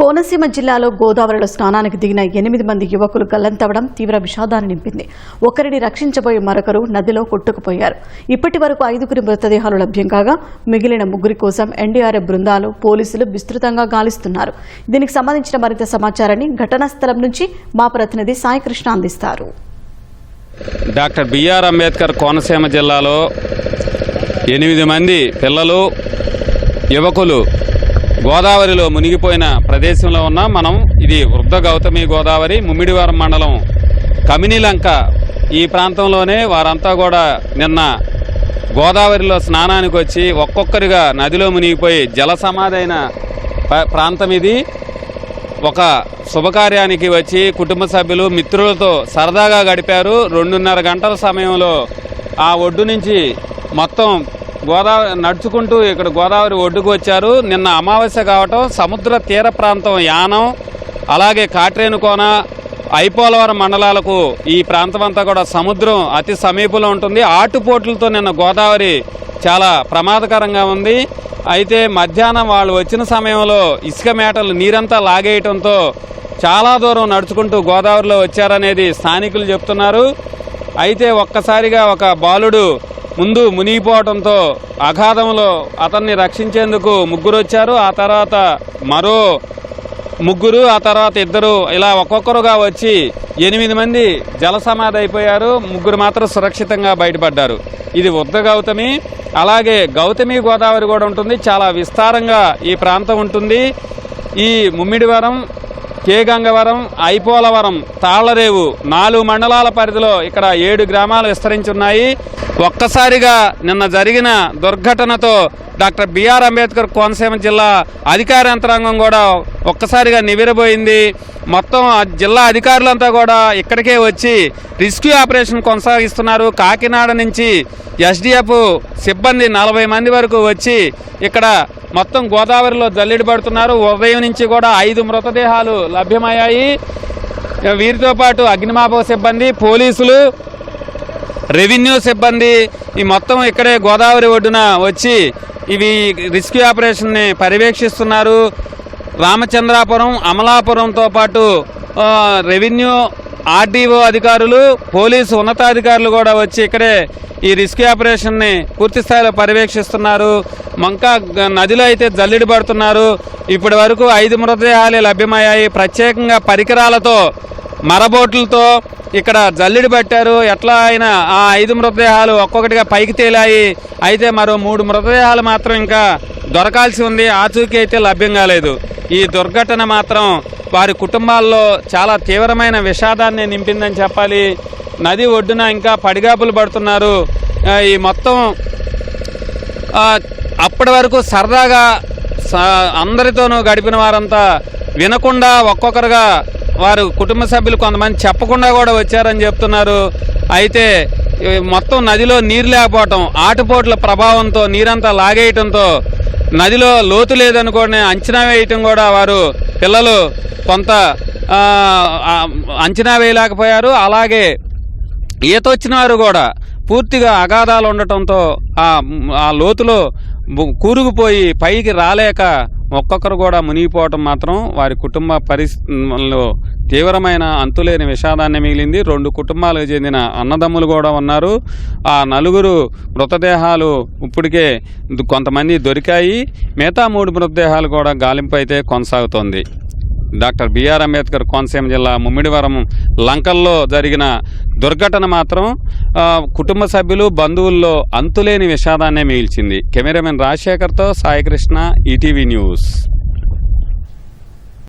కోనసీమ జిల్లాలో గోదావరిలో స్నానానికి దిగిన ఎనిమిది మంది యువకులు గల్లంతవడం తీవ్ర విషాదాన్ని నింపింది. ఒకరిని రక్షించబోయే మరొకరు నదిలో కొట్టుకుపోయారు. ఇప్పటి వరకు ఐదుగురి మృతదేహాలు లభ్యం కాగా మిగిలిన ముగ్గురి కోసం ఎన్డీఆర్ఎఫ్ బృందాలు పోలీసులు విస్తృతంగా గాలిస్తున్నారు. దీనికి సంబంధించిన మరింత సమాచారాన్ని ఘటనా స్థలం నుంచి మా ప్రతినిధి సాయికృష్ణ అందిస్తారు. డాక్టర్ బిఆర్ అంబేద్కర్ కోనసీమ జిల్లాలో ఎనిమిది మంది పిల్లలు యువకులు గోదావరిలో మునిగిపోయిన ప్రదేశంలో ఉన్న మనం. ఇది వృద్ధ గౌతమి గోదావరి ముమ్మిడివారం మండలం కమినిలంక. ఈ ప్రాంతంలోనే వారంతా కూడా నిన్న గోదావరిలో స్నానానికి వచ్చి ఒక్కొక్కరిగా నదిలో మునిగిపోయి జల సమాధైన ప్రాంతం ఇది. ఒక శుభకార్యానికి వచ్చి కుటుంబ సభ్యులు మిత్రులతో సరదాగా గడిపారు. రెండున్నర గంటల సమయంలో ఆ ఒడ్డు నుంచి మొత్తం గోదావరి నడుచుకుంటూ ఇక్కడ గోదావరి ఒడ్డుకు వచ్చారు. నిన్న అమావాస్య కావటం సముద్ర తీర ప్రాంతం యానం అలాగే కాట్రేనుకోన ఐపోలవరం మండలాలకు ఈ ప్రాంతం అంతా కూడా సముద్రం అతి సమీపంలో ఉంటుంది. ఆటుపోట్లతో నిన్న గోదావరి చాలా ప్రమాదకరంగా ఉంది. అయితే మధ్యాహ్నం వాళ్ళు వచ్చిన సమయంలో ఇసుక మేటలు నీరంతా లాగేయటంతో చాలా దూరం నడుచుకుంటూ గోదావరిలో వచ్చారనేది స్థానికులు చెప్తున్నారు. అయితే ఒక్కసారిగా ఒక బాలుడు ముందు మునిగిపోవడంతో అగాధంలో అతన్ని రక్షించేందుకు ముగ్గురు వచ్చారు ఆ తర్వాత మరో ముగ్గురు ఆ తర్వాత ఇద్దరు ఇలా ఒక్కొక్కరుగా వచ్చి ఎనిమిది మంది జలసమాధి అయిపోయారు. ముగ్గురు మాత్రం సురక్షితంగా బయటపడ్డారు. ఇది ఉద్ద గౌతమి అలాగే గౌతమి గోదావరి కూడా ఉంటుంది. చాలా విస్తారంగా ఈ ప్రాంతం ఉంటుంది. ఈ ముమ్మిడివరం కే గంగవరం ఐపోలవరం తాళ్ళరేవు నాలుగు మండలాల పరిధిలో ఇక్కడ ఏడు గ్రామాలు విస్తరించి ఉన్నాయి. ఒక్కసారిగా నిన్న జరిగిన దుర్ఘటనతో doctor B R Ambedkar Konaseema జిల్లా అధికార యంత్రాంగం కూడా ఒక్కసారిగా నివిరబోయింది. మొత్తం జిల్లా అధికారులంతా కూడా ఇక్కడికే వచ్చి రెస్క్యూ ఆపరేషన్ కొనసాగిస్తున్నారు. కాకినాడ నుంచి ఎస్డిఎఫ్ సిబ్బంది నలభై మంది వరకు వచ్చి ఇక్కడ మొత్తం గోదావరిలో జల్లెడి పడుతున్నారు. ఉదయం నుంచి కూడా ఐదు మృతదేహాలు లభ్యమయ్యాయి. వీరితో పాటు అగ్నిమాపక సిబ్బంది పోలీసులు రెవెన్యూ సిబ్బంది ఈ మొత్తం ఇక్కడే గోదావరి ఒడ్డున వచ్చి ఇవి రెస్క్యూ ఆపరేషన్ని పర్యవేక్షిస్తున్నారు. రామచంద్రాపురం అమలాపురంతో పాటు రెవెన్యూ ఆర్డీఓ అధికారులు పోలీసు ఉన్నతాధికారులు కూడా వచ్చి ఇక్కడే ఈ రెస్క్యూ ఆపరేషన్ని పూర్తి స్థాయిలో పర్యవేక్షిస్తున్నారు. మంకా నదిలో అయితే జల్లిడి పడుతున్నారు. ఇప్పటి వరకు ఐదు మృతదేహాలు లభ్యమయ్యాయి. ప్రత్యేకంగా పరికరాలతో మరబోట్లతో ఇక్కడ జల్లెడి పట్టారు. ఎట్లా అయినా ఆ ఐదు మృతదేహాలు ఒక్కొక్కటిగా పైకి తేలాయి. అయితే మరో మూడు మృతదేహాలు మాత్రం ఇంకా దొరకాల్సి ఉంది. ఆచూకీ అయితే లభ్యం కాలేదు. ఈ దుర్ఘటన మాత్రం వారి కుటుంబాల్లో చాలా తీవ్రమైన విషాదాన్ని నింపిందని చెప్పాలి. నది ఒడ్డున ఇంకా పడిగాపులు పడుతున్నారు. ఈ మొత్తం అప్పటి వరకు సరదాగా స- అందరితోనూ గడిపిన వారంతా వినకుండా ఒక్కొక్కరుగా వారు కుటుంబ సభ్యులు కొంతమంది చెప్పకుండా కూడా వచ్చారని చెప్తున్నారు. అయితే మొత్తం నదిలో నీరు లేకపోవటం ఆటుపోట్ల ప్రభావంతో నీరంతా లాగేయటంతో నదిలో లోతు లేదనుకోని అంచనా వేయటం కూడా వారు పిల్లలు కొంత అంచనా వేయలేకపోయారు. అలాగే ఈత వచ్చిన వారు కూడా పూర్తిగా అగాధాలు ఉండటంతో ఆ లోతులో కూరుకుపోయి పైకి రాలేక ఒక్కొక్కరు కూడా మునిగిపోవటం మాత్రం వారి కుటుంబ పరిస్థితుల్లో తీవ్రమైన అంతులేని విషాదాన్ని మిగిలింది. రెండు కుటుంబాలకు చెందిన అన్నదమ్ములు కూడా ఉన్నారు. ఆ నలుగురు మృతదేహాలు ఇప్పటికే కొంతమంది దొరికాయి. మిగతా మూడు మృతదేహాలు కూడా గాలింపు అయితే కొనసాగుతోంది. డాక్టర్ బిఆర్ అంబేద్కర్ కోనసీమ జిల్లా ముమ్మిడివరం లంకల్లో జరిగిన దుర్ఘటన మాత్రం కుటుంబ సభ్యులు బంధువుల్లో అంతులేని విషాదాన్నే మిగిల్చింది. కెమెరామెన్ రాజశేఖర్తో సాయికృష్ణ ఈటీవీ న్యూస్.